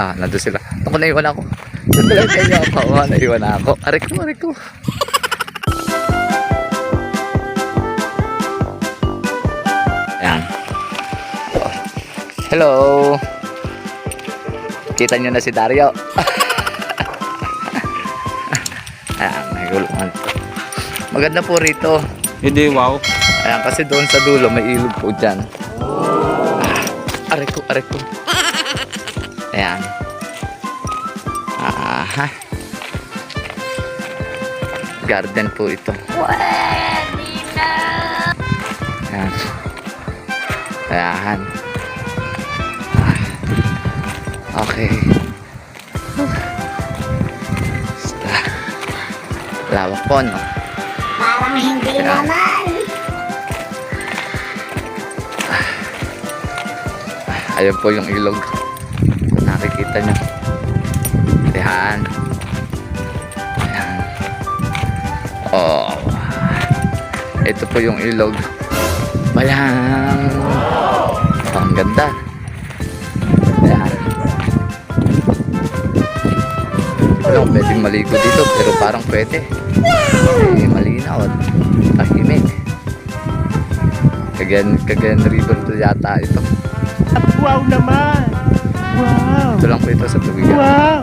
Ah, nandun sila. Ako naiwan ako. Sandali kayo ako. Ah, naiwan ako. Aray ko, aray ko. Ayan. Oh. Hello. Kita nyo na si Dario. Ayan, may gulungan. Maganda po rito. Hindi, wow. Ayan, kasi doon sa dulo may ilog po dyan. Ah, aray ko, aray ko. Ayan. Aha. Garden po ito. Ayan. Ayan. Ah, Okay. Basta. Lawak po, no? Parang hindi naman. Ayun po yung ilog. Nakikita nyo. Ayan. Ayan. Oh. Ito po yung ilog. Bayang. Oh, ang ganda. Ayan. Wala kung pwedeng maligo dito pero parang pwede. Eh, malinaw at tahimik. Cagayan, Cagayan River to yata ito. Wow naman! Wow! Ito lang po ito sa tubigan. Wow!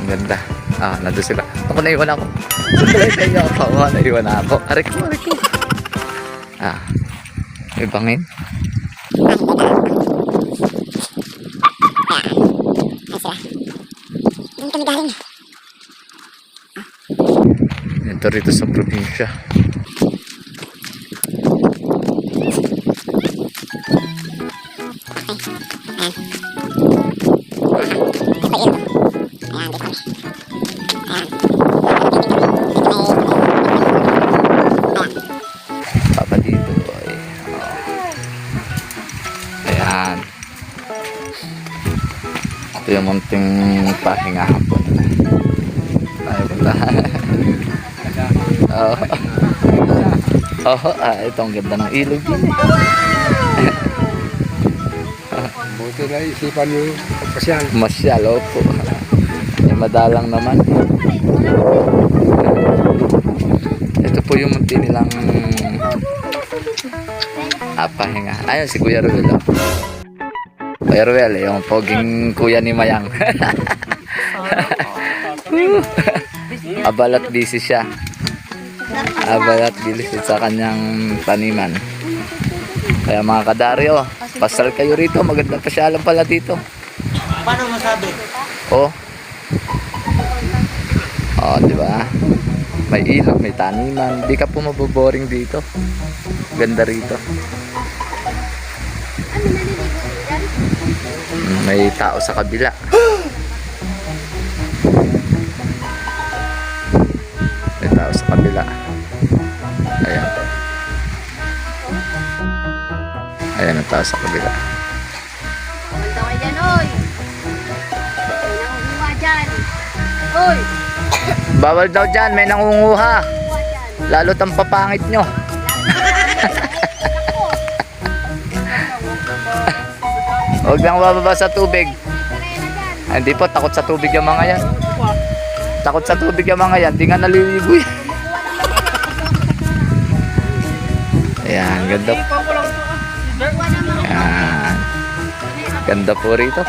Ang ganda. Ah, nandun sila. Ako naiwan ako. Sandali kayo ako. Ah, naiwan ako. Aray ko, aray ko. Ah, may bangin. Ito rito sa probinsya. Ito yung munting pahinga hapon. Ay, wala. Oo. Oo, ah, ito ang ganda ng ilog din. Buti na isipan nyo pagpasyan. Masyal, opo. Eh, madalang naman. Ito po yung munti nilang ah, pahinga. Ayun, si Kuya Ruel. Ruel, yung poging kuya ni Mayang. Abalat busy siya. Abalat busy sa kanyang taniman. Kaya mga kadaryo, pasal kayo rito. Maganda pasyalan pala dito. Paano masabi? Oh. Oh, di ba? May ilog, may taniman. Di ka po maboboring dito. Ganda rito. May tao sa kabila. May tao sa kabila. Ayan. Ayan ang tao sa kabila. Bawal daw dyan, may nangunguha. nangunguha dyan. Lalo tang papangit nyo. Huwag lang bababa sa tubig. Ay, Hindi po, takot sa tubig yung mga yan. Takot sa tubig yung mga yan. Di nga naliligo yan. Ayan, ganda. Ayan. Ganda po rito.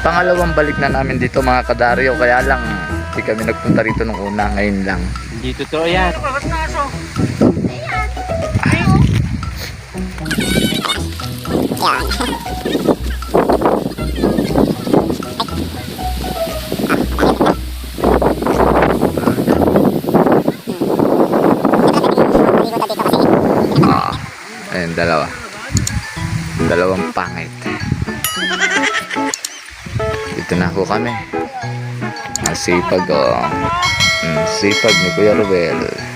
Pangalawang balik na namin dito mga kadaryo. Kaya lang, hindi kami nagpunta rito nung una. Ngayon lang. Hindi totoo yan. Ah, ayun, dalawa. Dalawang pangit. Dito na ako kami. Ang sipag, oh. Mm, sipag ni Kuya Ruel.